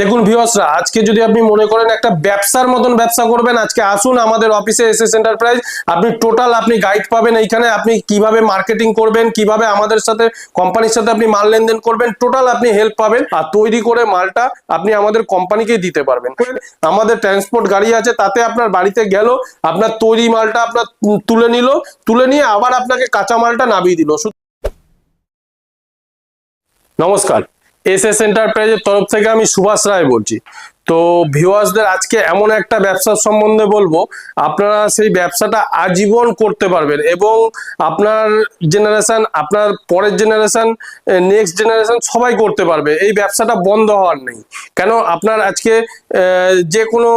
দেখুন ভিউয়ার্সরা, আজকে যদি আপনি মনে করেন একটা ব্যবসার মতন ব্যবসা করবেন, আজকে আসুন আমাদের অফিসে এসএস এন্টারপ্রাইজ আপনি টোটাল আপনি গাইড পাবেন এইখানে, আপনি কীভাবে মার্কেটিং করবেন, কীভাবে আমাদের সাথে কোম্পানির সাথে আপনি মাল লেনদেন করবেন টোটাল আপনি হেল্প পাবেন আর তৈরি করে মালটা আপনি আমাদের কোম্পানিকে দিতে পারবেন। আমাদের ট্রান্সপোর্ট গাড়ি আছে, তাতে আপনার বাড়িতে গেল, আপনার তৈরি মালটা আপনার তুলে নিল, তুলে নিয়ে আবার আপনাকে কাঁচা মালটা নামিয়ে দিল। নমস্কার। এস এস এন্টারপ্রাইজের তরফ থেকে আমি সুভাষ রায় বলছি। তো ভিউয়ার্সদের আজকে এমন একটা ব্যবসা সম্বন্ধে বলব, আপনারা সেই ব্যবসাটা আজীবন করতে পারবেন এবং আপনার জেনারেশন আপনার পরের জেনারেশন নেক্সট জেনারেশন সবাই করতে পারবে। এই ব্যবসাটা বন্ধ হওয়ার নেই। কেন? আপনার আজকে যে কোনো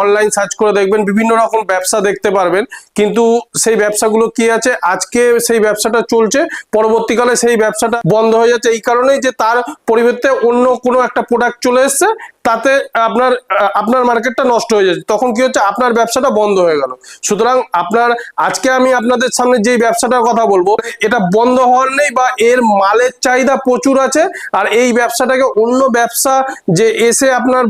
অনলাইন সার্চ করে দেখবেন, বিভিন্ন রকম ব্যবসা দেখতে পারবেন। কিন্তু সেই ব্যবসাগুলো কি আছে? আজকে সেই ব্যবসাটা চলছে, পরবর্তীকালে সেই ব্যবসাটা বন্ধ হয়ে যাচ্ছে। এই কারণেই যে তার পরিবর্তে অন্য কোনো একটা প্রোডাক্ট চলে এসছে তাতে আপনার আপনার মার্কেটটা নষ্ট হয়ে যাচ্ছে। তখন কি হচ্ছে? আপনার ব্যবসাটা বন্ধ হয়ে গেল। সুতরাং আপনার, আজকে আমি আপনাদের সামনে যেই ব্যবসাটার কথা বলব, এটা বন্ধ হওয়ার নেই বা এর মালের চাহিদা প্রচুর আছে, আর এই ব্যবসাটাকে অন্য ব্যবসা যে এসে আপনার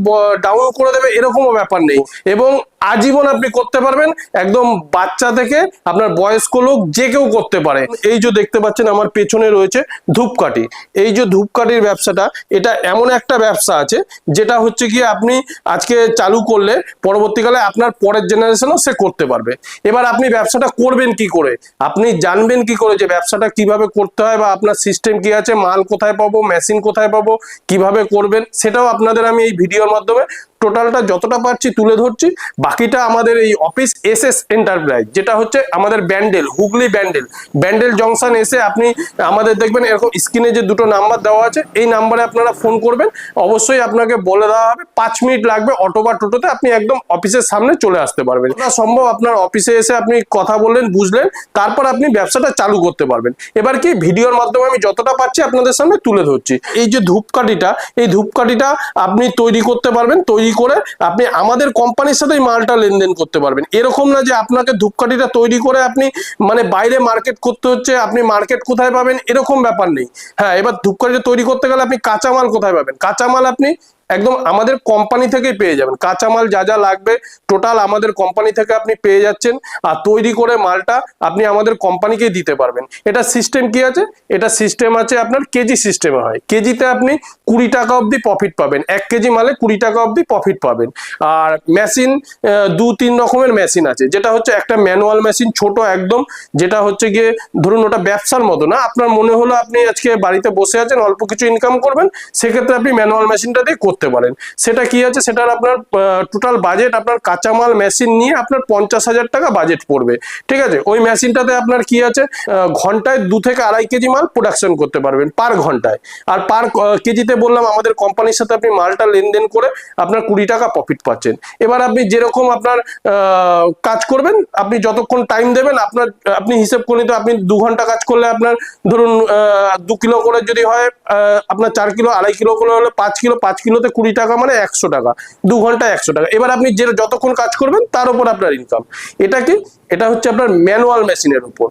ডাউন করে দেবে, এরকমও ব্যাপার নেই। এবং আজীবন আপনি করতে পারবেন। একদম বাচ্চা থেকে আপনার বয়স্ক লোক যে কেউ করতে পারে। এই যে দেখতে পাচ্ছেন আমার পেছনে রয়েছে ধূপকাঠি। এই যে ধূপকাঠির ব্যবসাটা, এটা এমন একটা ব্যবসা আছে, যেটা হচ্ছে কি আপনি আজকে চালু করলে পরবর্তীকালে আপনার পরের জেনারেশনও সে করতে পারবে। এবার আপনি ব্যবসাটা করবেন কি করে? আপনি জানবেন কি করে যে ব্যবসাটা কীভাবে করতে হয় বা আপনার সিস্টেম কি আছে, মাল কোথায় পাবো, মেশিন কোথায় পাবো, কীভাবে করবেন, সেটাও আপনাদের আমি এই ভিডিওর মাধ্যমে টোটালটা যতটা পারছি তুলে ধরছি। বাকিটা আমাদের এই অফিস এস এস এন্টারপ্রাইজ, যেটা হচ্ছে আমাদের ব্যান্ডেল, হুগলি ব্যান্ডেল। ব্যান্ডেল জংশন এসে আপনি আমাদের দেখবেন, এরকম স্ক্রিনে যে দুটো নাম্বার দেওয়া আছে, এই নাম্বারে আপনারা ফোন করবেন। অবশ্যই আপনাকে বলে দেওয়া হবে, পাঁচ মিনিট লাগবে অটো বা টোটোতে আপনি একদম অফিসের সামনে চলে আসতে পারবেন। সম্ভব আপনার অফিসে এসে আপনি কথা বললেন, বুঝলেন, তারপর আপনি ব্যবসাটা চালু করতে পারবেন। এবার কি, ভিডিওর মাধ্যমে আমি যতটা পাচ্ছি আপনাদের সামনে তুলে ধরছি। এই যে ধূপকাঠিটা, এই ধূপকাঠিটা আপনি তৈরি করতে পারবেন, তৈরি করে আপনি আমাদের কোম্পানির সাথেই মালটা লেনদেন করতে পারবেন। এরকম না যে আপনাকে ধূপকাঠিটা তৈরি করে আপনি মানে বাইরে মার্কেট করতে হচ্ছে, আপনি মার্কেট কোথায় পাবেন, এরকম ব্যাপার নেই। হ্যাঁ এবার ধূপকাঠিটা তৈরি করতে গেলে আপনি কাঁচামাল কোথায় পাবেন? কাঁচামাল আপনি একদম আমাদের কোম্পানি থেকেই পেয়ে যাবেন। কাঁচামাল যা যা লাগবে টোটাল আমাদের কোম্পানি থেকে আপনি পেয়ে যাচ্ছেন আর তৈরি করে মালটা আপনি আমাদের কোম্পানিকেই দিতে পারবেন। এটা সিস্টেম কি আছে? এটা সিস্টেম আছে আপনার কেজি সিস্টেমে হয়। কেজিতে আপনি কুড়ি টাকা অবধি প্রফিট পাবেন। এক কেজি মালে কুড়ি টাকা অবধি প্রফিট পাবেন। আর মেশিন দু তিন রকমের মেশিন আছে। যেটা হচ্ছে একটা ম্যানুয়াল মেশিন ছোট একদম, যেটা হচ্ছে গিয়ে ধরুন ওটা ব্যবসার মতো না। আপনার মনে হলো আপনি আজকে বাড়িতে বসে আছেন, অল্প কিছু ইনকাম করবেন, সেক্ষেত্রে আপনি ম্যানুয়াল মেশিনটা দিয়ে করতে পারেন। সেটা কি আছে? সেটার আপনার টোটাল বাজেট আপনার কাঁচামাল মেশিন নিয়ে আপনার পঞ্চাশ হাজার টাকা বাজেট পড়বে। ঠিক আছে? ওই মেশিনটাতে আপনার কি আছে? ঘন্টায় দু থেকে আড়াই কেজি মাল প্রোডাকশন করতে পারবেন পার ঘন্টায়। আর পার কেজিতে বললাম, আমাদের কোম্পানির সাথে আপনি মালটা লেনদেন করে আপনার কুড়ি টাকা প্রফিট পাচ্ছেন। এবার আপনি যেরকম আপনার কাজ করবেন, আপনি যতক্ষণ টাইম দেবেন, আপনার, আপনি হিসেব করে নিতে আপনি দু ঘণ্টা কাজ করলে আপনার, ধরুন দু কিলো করে যদি হয় আপনার চার কিলো, আড়াই কিলো করে হলে পাঁচ কিলো, পাঁচ কিলোতে কুড়ি টাকা মানে একশো টাকা, দু ঘণ্টা একশো টাকা। এবার আপনি যে যতক্ষণ কাজ করবেন তার উপর আপনার ইনকাম এটা কি? এটা হচ্ছে আপনার ম্যানুয়াল মেশিনের উপর।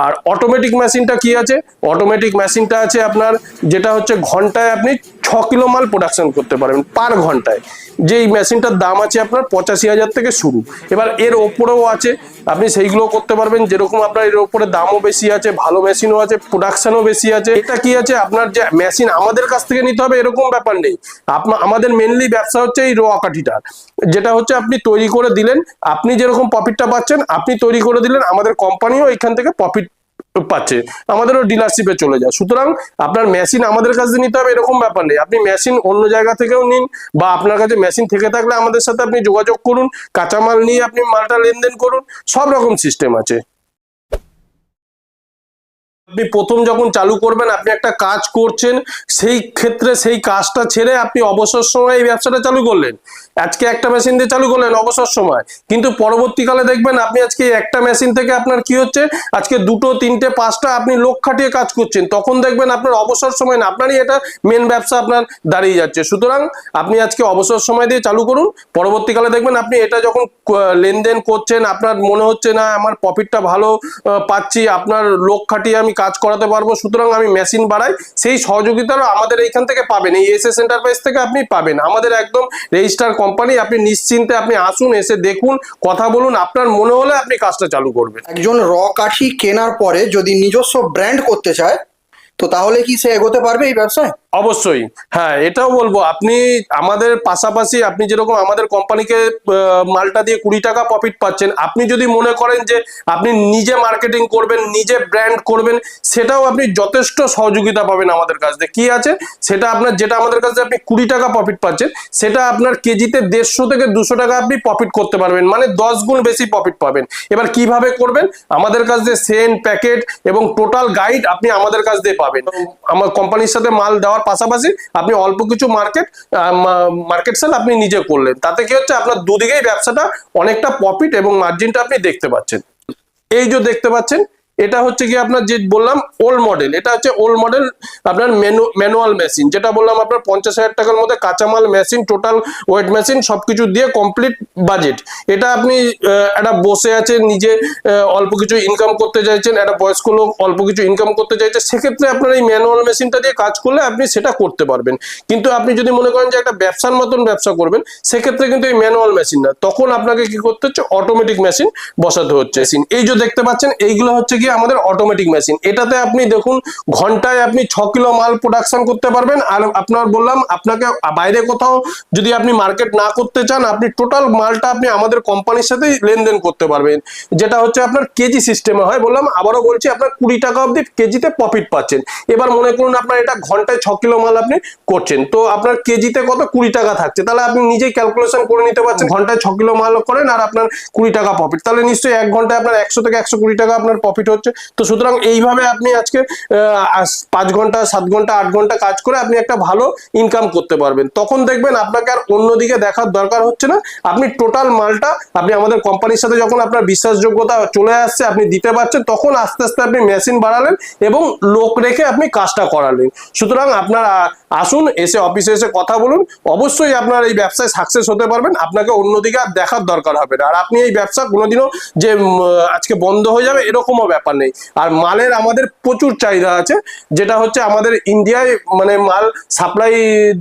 আর অটোমেটিক মেশিনটা কি আছে? অটোমেটিক মেশিনটা আছে আপনার, যেটা হচ্ছে ঘন্টায় আপনি ছ কিলো মাল প্রোডাকশন করতে পারবেন পার ঘন্টায়। যেই মেশিনটার দাম আছে আপনার পঁচাশি হাজার থেকে শুরু। এবার এর ওপরেও আছে, আপনি সেইগুলো করতে পারবেন। যেরকম আপনার এর ওপরে দামও বেশি আছে, ভালো মেশিনও আছে প্রোডাকশনও বেশি আছে। এটা কি আছে? আপনার যে মেশিন আমাদের কাছ থেকে নিতে হবে, এরকম ব্যাপার নেই। আপনার আমাদের মেনলি ব্যবসা হচ্ছে এই রোয়া কাঠিটার যেটা হচ্ছে আপনি তৈরি করে দিলেন, আপনি যেরকম প্রফিটটা পাচ্ছেন, আপনি তৈরি করে দিলেন, আমাদের কোম্পানিও এখান থেকে প্রফিট পাচ্ছে, আমাদেরও ডিলারশিপে চলে যায়। সুতরাং আপনার মেশিন আমাদের কাছে নিতে হবে, এরকম ব্যাপার নেই। আপনি মেশিন অন্য জায়গা থেকেও নিন বা আপনার কাছে মেশিন থেকে থাকলে আমাদের সাথে আপনি যোগাযোগ করুন, কাঁচামাল নিয়ে আপনি মালটা লেনদেন করুন, সব রকম সিস্টেম আছে। আপনি প্রথম যখন চালু করবেন, আপনি একটা কাজ করছেন, সেই ক্ষেত্রে সেই কাজটা ছেড়ে আপনি অবসর সময় এই ব্যবসাটা চালু করলেন। আজকে একটা মেশিন দিয়ে চালু করলেন অবসর সময়। কিন্তু পরবর্তীকালে দেখবেন আপনি আজকে একটা মেশিন থেকে আপনার কি হচ্ছে, আজকে দুটো, তিনটে, পাঁচটা আপনি লোক খাটিয়ে কাজ করছেন। তখন দেখবেন আপনার অবসর সময় না, আপনারই এটা মেন ব্যবসা আপনার দাঁড়িয়ে যাচ্ছে। সুতরাং আপনি আজকে অবসর সময় দিয়ে চালু করুন। পরবর্তীকালে দেখবেন আপনি এটা যখন লেনদেন করছেন, আপনার মনে হচ্ছে না, আমার প্রফিটটা ভালো পাচ্ছি, আপনার লোক খাটিয়ে আমি কাজ করাতে পারব, সুতরাং আমি মেশিন বাড়াই সেই সহযোগিতারও আমাদের এইখান থেকে পাবেন, এই এস এস এন্টারপ্রাইজ থেকে আপনি পাবেন। আমাদের একদম রেজিস্টার কোম্পানি আপনি নিশ্চিন্তে আপনি আসুন, এসে দেখুন, কথা বলুন, আপনার মনে হলে আপনি কাজটা চালু করবেন। একজন র কাঠি কেনার পরে যদি নিজস্ব ব্র্যান্ড করতে চায়, তো তাহলে কি সে এগোতে পারবে এই ব্যবসায়? অবশ্যই। হ্যাঁ এটাও বলব। আপনি আমাদের পাশাপাশি আপনি যেরকম আমাদের কোম্পানিকে মালটা দিয়ে কুড়ি টাকা প্রফিট পাচ্ছেন আপনি যদি মনে করেন যে আপনি নিজে মার্কেটিং করবেন নিজে ব্র্যান্ড করবেন সেটাও আপনি যথেষ্ট সহযোগিতা পাবেন আমাদের কাছ থেকে কি আছে? সেটা আপনার যেটা আমাদের কাছে আপনি কুড়ি টাকা প্রফিট পাচ্ছেন সেটা আপনার কেজিতে দেড়শো থেকে দুশো টাকা আপনি প্রফিট করতে পারবেন মানে দশ গুণ বেশি প্রফিট পাবেন। এবার কীভাবে করবেন? আমাদের কাছ দিয়ে সেন প্যাকেট এবং টোটাল গাইড আপনি আমাদের কাছ দিয়ে পাবেন। আমার কোম্পানির সাথে মাল দেওয়ার পাশাপাশি আপনি অল্প কিছু মার্কেট মার্কেট সেল আপনি নিজে করলেন। তাতে কি হচ্ছে? আপনার দুদিকেই ব্যবসাটা অনেকটা প্রফিট এবং মার্জিনটা আপনি দেখতে পাচ্ছেন। এই যে দেখতে পাচ্ছেন এটা হচ্ছে কি আপনার যে বললাম ওল্ড মডেল এটা হচ্ছে ওল্ড মডেল আপনার ম্যানুয়াল মেশিন যেটা বললাম আপনার পঞ্চাশ হাজার টাকার মধ্যে কাঁচামাল মেশিন টোটাল ওয়েট মেশিন সবকিছু দিয়ে কমপ্লিট বাজেট এটা আপনি একটা বসে আছেন, নিজে অল্প কিছু ইনকাম করতে চাইছেন, একটা বয়স্ক লোক অল্প কিছু ইনকাম করতে চাইছে, সেক্ষেত্রে আপনার এই ম্যানুয়াল মেশিনটা দিয়ে কাজ করলে আপনি সেটা করতে পারবেন। কিন্তু আপনি যদি মনে করেন যে একটা ব্যবসার মতন ব্যবসা করবেন, সেক্ষেত্রে কিন্তু এই ম্যানুয়াল মেশিন না। তখন আপনাকে কি করতে হচ্ছে অটোমেটিক মেশিন বসাতে হচ্ছে। এই যে দেখতে পাচ্ছেন, এইগুলো হচ্ছে কি আমাদের অটোমেটিক মেশিন এটাতে আপনি দেখুন, ঘন্টায় আপনি ছ কিলো মাল প্রোডাকশন করতে পারবেন। আর আপনার বললাম, আপনাকে বাইরে কোথাও যদি আপনি মার্কেট না করতে চান, আপনি টোটাল মালটা আপনি আমাদের কোম্পানির সাথে লেনদেন করতে পারবেন। যেটা হচ্ছে আপনার কেজি সিস্টেমে হয়। বললাম, আবারও বলছি, আপনার কুড়ি টাকা অবধি কেজিতে প্রফিট পাচ্ছেন। এবার মনে করুন, আপনার এটা ঘন্টায় ছ কিলো মাল আপনি করছেন। তো আপনার কেজিতে কত? কুড়ি টাকা থাকছে। তাহলে আপনি নিজেই ক্যালকুলেশন করে নিতে পারছেন, ঘন্টায় ছ কিলো মাল করেন আর আপনার কুড়ি টাকা প্রফিট তাহলে নিশ্চয়ই এক ঘন্টায় আপনার একশো থেকে একশো কুড়ি টাকা আপনার প্রফিট হচ্ছে। তো সুতরাং এইভাবে আপনি আজকে পাঁচ ঘণ্টা, সাত ঘণ্টা, আট ঘণ্টা কাজ করে আপনি একটা ভালো ইনকাম করতে পারবেন। তখন দেখবেন আপনাকে আর অন্যদিকে দেখার দরকার হচ্ছে না। আপনি টোটাল মালটা আপনি আমাদের কোম্পানির সাথে যখন আপনার বিশ্বাসযোগ্যতা চলে আসছে, আপনি দিতে পারছেন, তখন আস্তে আস্তে আপনি মেশিন বাড়ালেন এবং লোক রেখে আপনি কাজটা করালেন। সুতরাং আপনার আসুন, এসে অফিসে এসে কথা বলুন। অবশ্যই আপনার এই ব্যবসায় সাকসেস হতে পারবেন। আপনাকে অন্যদিকে আর দেখার দরকার হবে না। আর আপনি এই ব্যবসা কোনোদিনও যে আজকে বন্ধ হয়ে যাবে, এরকমও ব্যাপার নেই। আর মালের আমাদের প্রচুর চাহিদা আছে, যেটা হচ্ছে আমাদের ইন্ডিয়ায় মানে মাল সাপ্লাই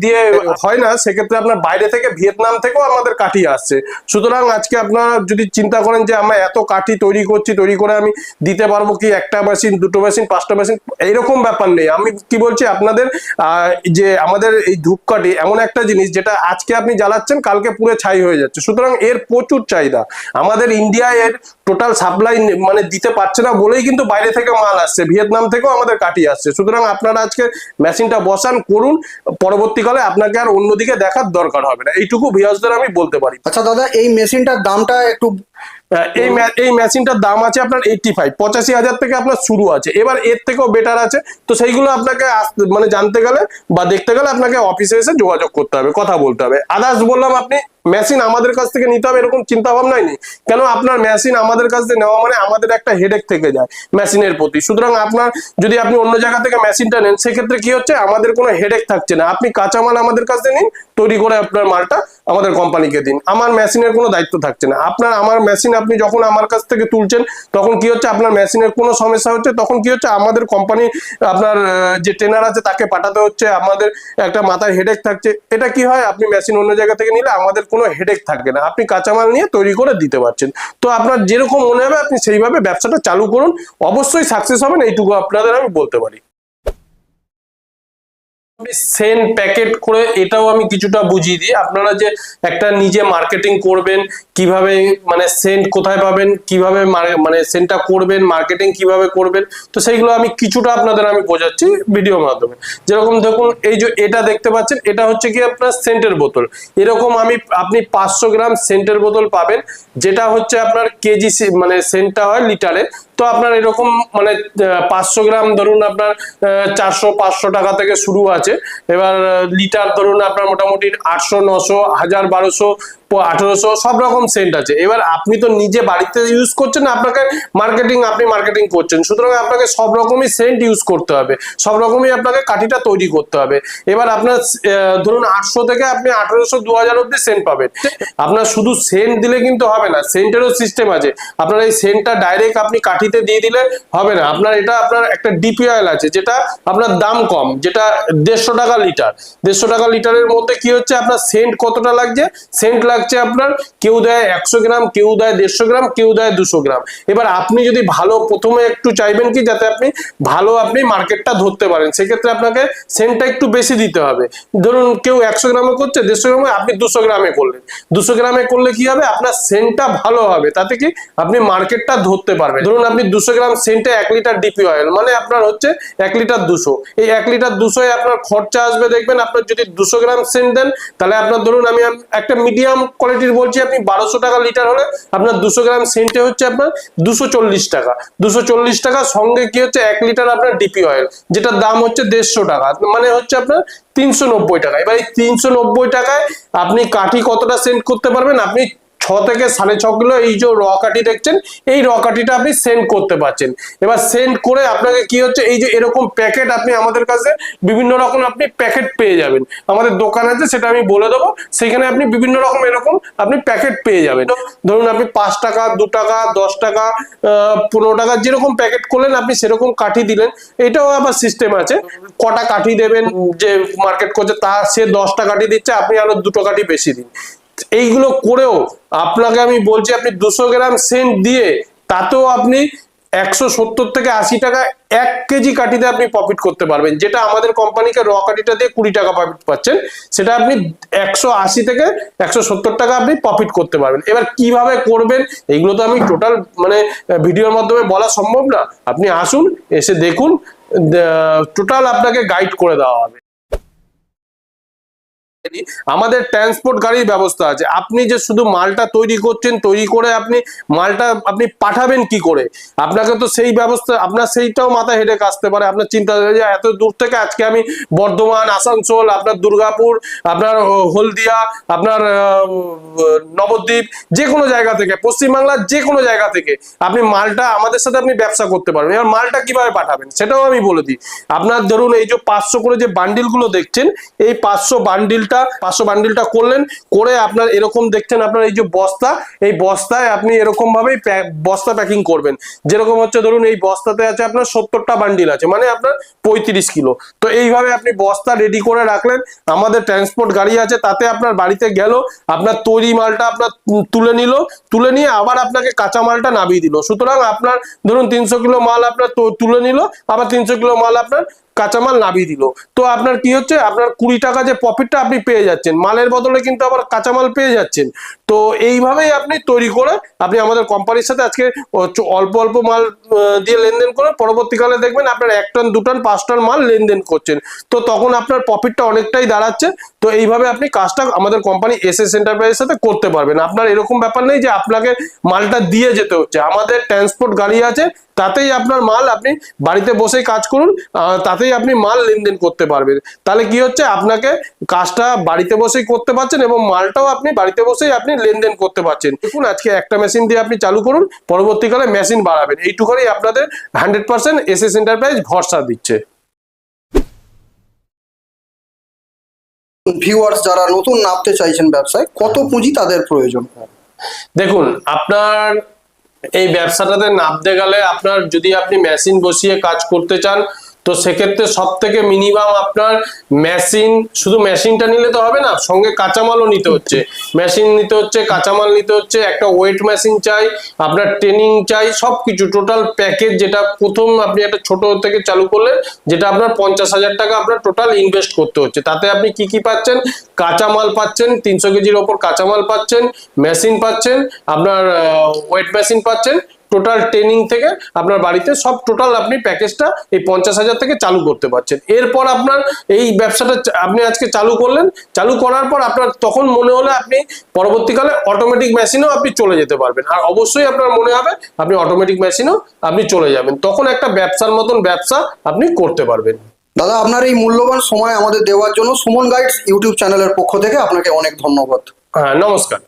দিয়ে হয় না, সেক্ষেত্রে আপনার বাইরে থেকে ভিয়েতনাম থেকেও আমাদের কাঠি আসছে। সুতরাং আজকে আপনারা যদি চিন্তা করেন যে, আমরা এত কাঠি তৈরি করছি, তৈরি করে আমি দিতে পারব কি? একটা মেশিন দুটো মেশিন পাঁচটা মেশিন এইরকম ব্যাপার নেই। আমি কি বলছি, আপনাদের যে আমাদের এই ধূপকাঠি এমন একটা জিনিস যেটা আজকে আপনি জ্বালাচ্ছেন, কালকে পুরো ছাই হয়ে যাচ্ছে। সুতরাং এর প্রচুর চাহিদা। আমাদের ইন্ডিয়ায় এর টোটাল সাপ্লাই মানে দিতে পারছে না বলেই কিন্তু বাইরে থেকে মাল আসছে। ভিয়েতনাম থেকেও আমাদের কাঠি আসছে। সুতরাং আপনারা আজকে মেশিনটা বসান করুন পরবর্তীকালে আপনাকে আর অন্যদিকে দেখার দরকার হবে না। এইটুকু ভিউয়ার্সদের আমি বলতে পারি। আচ্ছা দাদা এই মেশিনটার দামটা একটু এই এই মেশিনটার দাম আছে আপনার এইটটি ফাইভ পঁচাশি হাজার থেকে আপনার শুরু আছে। এবার এর থেকেও বেটার আছে। তো সেইগুলো আপনাকে মানে জানতে গেলে বা দেখতে গেলে আপনাকে অফিসে এসে যোগাযোগ করতে হবে কথা বলতে হবে। আদার্স বললাম আপনি মেশিন আমাদের কাছ থেকে নিতে হবে এরকম চিন্তা ভাবনাই নেই কেন আপনার মেশিন আমাদের কাছ থেকে নেওয়া মানে আমাদের একটা হেডেক থেকে যায় মেশিনের প্রতি। সুতরাং আপনার যদি আপনি অন্য জায়গা থেকে মেশিনটা নেন, সেক্ষেত্রে কি হচ্ছে? আমাদের কোনো হেডেক থাকছে না। আপনি কাঁচামাল আমাদের কাছ থেকে নিন, তৈরি করে আপনার মালটা আমাদের কোম্পানিকে দিন। আমার মেশিনের কোনো দায়িত্ব থাকছে না। আপনার, আমার মেশিন আপনি যখন আমার কাছ থেকে তুলছেন, তখন কি হচ্ছে? আপনার মেশিনের কোনো সমস্যা হচ্ছে? তখন কি হচ্ছে? আমাদের কোম্পানি, আপনার যে ট্রেনার আছে তাকে পাঠাতে হচ্ছে। আমাদের একটা মাথায় হেডেক থাকছে। এটা কি হয়? আপনি মেশিন অন্য জায়গা থেকে নিলে আমাদের কোনো হেডেক থাকবে না। আপনি কাঁচামাল নিয়ে তৈরি করে দিতে পারছেন। তো আপনার যেরকম মনে হবে, আপনি সেইভাবে ব্যবসাটা চালু করুন। অবশ্যই সাকসেস হবেন। এইটুকু আপনাদের আমি বলতে পারি। সেন প্যাকেট করে এটাও আমি কিছুটা বুঝিয়ে দিই। আপনারা যে একটা নিজে মার্কেটিং করবেন, কীভাবে মানে সেন্ট কোথায় পাবেন, কীভাবে মানে সেন্টটা করবেন মার্কেটিং কীভাবে করবেন, তো সেইগুলো আমি কিছুটা আপনাদের আমি বোঝাচ্ছি ভিডিওর মাধ্যমে। যেরকম দেখুন, এই যে এটা দেখতে পাচ্ছেন, এটা হচ্ছে কি আপনার সেন্টের বোতল। এরকম আমি, আপনি পাঁচশো গ্রাম সেন্টের বোতল পাবেন, যেটা হচ্ছে আপনার কেজি মানে সেন্টটা হয় লিটারে তো আপনার এরকম মানে পাঁচশো গ্রাম ধরুন আপনার চারশো, পাঁচশো টাকা থেকে শুরু আছে। এবার লিটার ধরুন আপনার মোটামুটি আটশো, নশো, হাজার, বারোশো আঠেরোশো, সব রকম সেন্ট আছে। এবার আপনি তো নিজে বাড়িতে ইউজ করছেন আপনাকে মার্কেটিং আপনি মার্কেটিং করছেন। সুতরাং আপনাকে সব রকমই সেন্ট ইউজ করতে হবে। সব রকমই আপনাকে কাঠিটা তৈরি করতে হবে। এবার আপনার ধরুন আটশো থেকে আপনি আঠেরোশো, দু হাজার অব্দি সেন্ট পাবেন। আপনার শুধু সেন্ট দিলে কিন্তু হবে না, সেন্টেরও সিস্টেম আছে। আপনার এই সেন্টটা ডাইরেক্ট আপনি কাঠি কাঠিতে দিয়ে দিলে হবে না। আপনার এটা আপনার একটা ডিপি অয়েল আছে, যেটা আপনার দাম কম, যেটা দেড়শো টাকা লিটার। দেড়শো টাকা লিটারের মধ্যে কি হচ্ছে? আপনার সেন্ট কতটা লাগছে? সেন্ট লাগছে আপনার, কেউ দেয় একশো গ্রাম, কেউ দেয় দেড়শো গ্রাম, কেউ দেয় দুশো গ্রাম। এবার আপনি যদি ভালো, প্রথমে একটু চাইবেন কি, যাতে আপনি ভালো, আপনি মার্কেটটা ধরতে পারেন। সেক্ষেত্রে আপনাকে সেন্টটা একটু বেশি দিতে হবে। ধরুন কেউ একশো গ্রামে করছে, দেড়শো গ্রামে আপনি দুশো গ্রামে করলেন। দুশো গ্রামে করলে কি হবে? আপনার সেন্টটা ভালো হবে। তাতে কি? আপনি মার্কেটটা ধরতে পারবেন। ধরুন আপনি দুশো গ্রাম সেন্টে এক লিটার ডিপি অয়েল মানে আপনার হচ্ছে এক লিটার দুশো। এই এক লিটার দুশোয় আপনার খরচা আসবে, দেখবেন আপনার যদি দুশো গ্রাম সেন্ট দেন, তাহলে আপনার ধরুন আমি একটা মিডিয়াম কোয়ালিটির বলছি, আপনি বারোশো টাকা লিটার হলে আপনার দুশো গ্রাম সেন্টে হচ্ছে আপনার দুশো টাকা। দুশো টাকা সঙ্গে কি হচ্ছে এক লিটার আপনার ডিপি অয়েল যেটার দাম হচ্ছে দেড়শো টাকা মানে হচ্ছে আপনার তিনশো নব্বই টাকা। এবার এই তিনশো নব্বই টাকায় আপনি কাঠি কতটা সেন্ট করতে পারবেন? আপনি থেকে সাড়ে ছ কিলো এই যে র দেখছেন, এই র কাঠিটা আপনি সেন্ড করতে পারছেন। এবার সেন্ড করে আপনাকে কি হচ্ছে, এই যে এরকম প্যাকেট আপনি আমাদের কাছে বিভিন্ন রকম আপনি প্যাকেট পেয়ে যাবেন। আমাদের দোকান আছে, সেটা আমি বলে দেবো। সেখানে আপনি বিভিন্ন রকম এরকম আপনি প্যাকেট পেয়ে যাবেন। ধরুন আপনি পাঁচ টাকা, দু টাকা, দশ টাকা পনেরো টাকা যেরকম প্যাকেট করলেন, আপনি সেরকম কাঠি দিলেন। এটাও আবার সিস্টেম আছে। কটা কাঠি দেবেন, যে মার্কেট করছে, তা সে দশটা কাঠি দিচ্ছে, আপনি আরও দুটো কাঠি বেশি দিন। এইগুলো করেও আপনাকে আমি বলছি, আপনি দুশো গ্রাম সেন্ট দিয়ে তাতেও আপনি একশো সত্তর থেকে আশি টাকা এক কেজি কাঠিতে আপনি প্রফিট করতে পারবেন। যেটা আমাদের কোম্পানিকে র কাঠিটা দিয়ে কুড়ি টাকা প্রফিট পাচ্ছেন, সেটা আপনি একশো আশি থেকে একশো সত্তর টাকা আপনি প্রফিট করতে পারবেন। এবার কীভাবে করবেন, এইগুলো তো আমি টোটাল মানে ভিডিওর মাধ্যমে বলা সম্ভব না। আপনি আসুন, এসে দেখুন টোটাল আপনাকে গাইড করে দেওয়া হবে। আমাদের ট্রান্সপোর্ট গাড়ির ব্যবস্থা আছে। আপনি যে শুধু মালটা তৈরি করছেন, তৈরি করে আপনি মালটা আপনি পাঠাবেন কি করে? আপনাকে তো সেই ব্যবস্থা, আপনার সেইটাও মাথায় হেঁটে আসতে পারে। আপনার চিন্তা যে এত দূর থেকে আজকে আমি বর্ধমান, আসানসোল, আপনার দুর্গাপুর, আপনার হলদিয়া, আপনার নবদ্বীপ, যে কোনো জায়গা থেকে, পশ্চিমবাংলার যে কোনো জায়গা থেকে আপনি মালটা আমাদের সাথে আপনি ব্যবসা করতে পারবেন। এবার মালটা কীভাবে পাঠাবেন সেটাও আমি বলে দিই। আপনার ধরুন এই যে পাঁচশো করে যে বান্ডিলগুলো দেখছেন, এই পাঁচশো বান্ডিলটা পাঁচশো বান্ডিলটা করলেন, করে আপনার এরকম দেখছেন আপনার এই যে বস্তা, এই বস্তায় আপনি এরকম ভাবেই বস্তা প্যাকিং করবেন। যেরকম হচ্ছে ধরুন এই বস্তাতে আছে আপনার সত্তরটা বান্ডিল আছে মানে আপনার পঁয়ত্রিশ কিলো। তো এইভাবে আপনি বস্তা রেডি করে রাখলেন। আমাদের ট্রান্সপোর্ট গাড়ি আছে, তাতে আপনার বাড়িতে গেল, আপনার তৈরি মালটা আপনার তুলে নিল, তুলে নিয়ে আবার আপনাকে কাঁচা মালটা নামিয়ে দিল। সুতরাং আপনার ধরুন তিনশো কিলো মাল আপনার তুলে নিল, আবার তিনশো কিলো মাল আপনার কাঁচামাল নামিয়ে দিল। তো আপনার কি হচ্ছে? আপনার কুড়ি টাকা যে প্রফিটটা আপনি পেয়ে যাচ্ছেন, মালের বদলে কিন্তু আবার কাঁচামাল পেয়ে যাচ্ছেন। তো এইভাবেই আপনি তৈরি করে আপনি আমাদের কোম্পানির সাথে আজকে অল্প অল্প মাল দিয়ে লেনদেন করে পরবর্তীকালে দেখবেন আপনার এক টন, দু টন, পাঁচ টন মাল লেনদেন করছেন। তো তখন আপনার প্রফিটটা অনেকটাই দাঁড়াচ্ছে। তো এইভাবে আপনি কাজটা আমাদের কোম্পানি এস এস এন্টারপ্রাইজের সাথে করতে পারবেন। আপনার এরকম ব্যাপার নেই যে আপনাকে মালটা দিয়ে যেতে হচ্ছে। আমাদের ট্রান্সপোর্ট গাড়ি আছে, তাতেই আপনার মাল আপনি বাড়িতে বসেই কাজ করুন তাতেই আপনি মাল লেনদেন করতে পারবেন। তাহলে কি হচ্ছে? আপনাকে কাজটা বাড়িতে বসেই করতে পারছেন এবং মালটাও আপনি বাড়িতে বসেই আপনি লেনদেন করতে পারছেন। দেখুন, আজকে একটা মেশিন দিয়ে আপনি চালু করুন, পরবর্তীকালে মেশিন বাড়াবেন। এইটুখানি আপনাদের hundred percent S S enterprise ভরসা দিচ্ছে। ভিউয়ার্স যারা নতুন নামতে চাইছেন ব্যবসায়, কত পুঁজি তাদের প্রয়োজন? দেখুন, আপনার এই ব্যবসাটাতে নামতে গেলে আপনার যদি আপনি মেশিন বসিয়ে কাজ করতে চান তো সেক্ষেত্রে সব থেকে মিনিমাম আপনার মেশিন শুধু মেশিনটা নিলে তো হবে না, সঙ্গে কাঁচামালও নিতে হচ্ছে। মেশিন নিতে হচ্ছে, কাঁচামাল নিতে হচ্ছে, একটা ওয়েট মেশিন চাই, আপনার ট্রেনিং চাই সব কিছু টোটাল প্যাকেজ যেটা প্রথম আপনি একটা ছোট থেকে চালু করলেন, যেটা আপনার পঞ্চাশ হাজার টাকা আপনার টোটাল ইনভেস্ট করতে হচ্ছে। তাতে আপনি কি কি পাচ্ছেন? কাঁচামাল পাচ্ছেন, তিনশো কেজির ওপর কাঁচামাল পাচ্ছেন মেশিন পাচ্ছেন, আপনার ওয়েট মেশিন পাচ্ছেন টোটাল ট্রেনিং থেকে আপনার বাড়িতে সব টোটাল আপনি প্যাকেজটা এই পঞ্চাশ হাজার থেকে চালু করতে পারছেন। এরপর আপনার এই ব্যবসাটা আপনি আজকে চালু করলেন। চালু করার পর আপনার তখন মনে হলে আপনি পরবর্তীকালে অটোমেটিক মেশিনেও আপনি চলে যেতে পারবেন। আর অবশ্যই আপনার মনে হবে আপনি অটোমেটিক মেশিনেও আপনি চলে যাবেন। তখন একটা ব্যবসার মতন ব্যবসা আপনি করতে পারবেন। দাদা আপনার এই মূল্যবান সময় আমাদের দেওয়ার জন্য সুমন গাইডস ইউটিউব চ্যানেলের পক্ষ থেকে আপনাকে অনেক ধন্যবাদ। হ্যাঁ নমস্কার।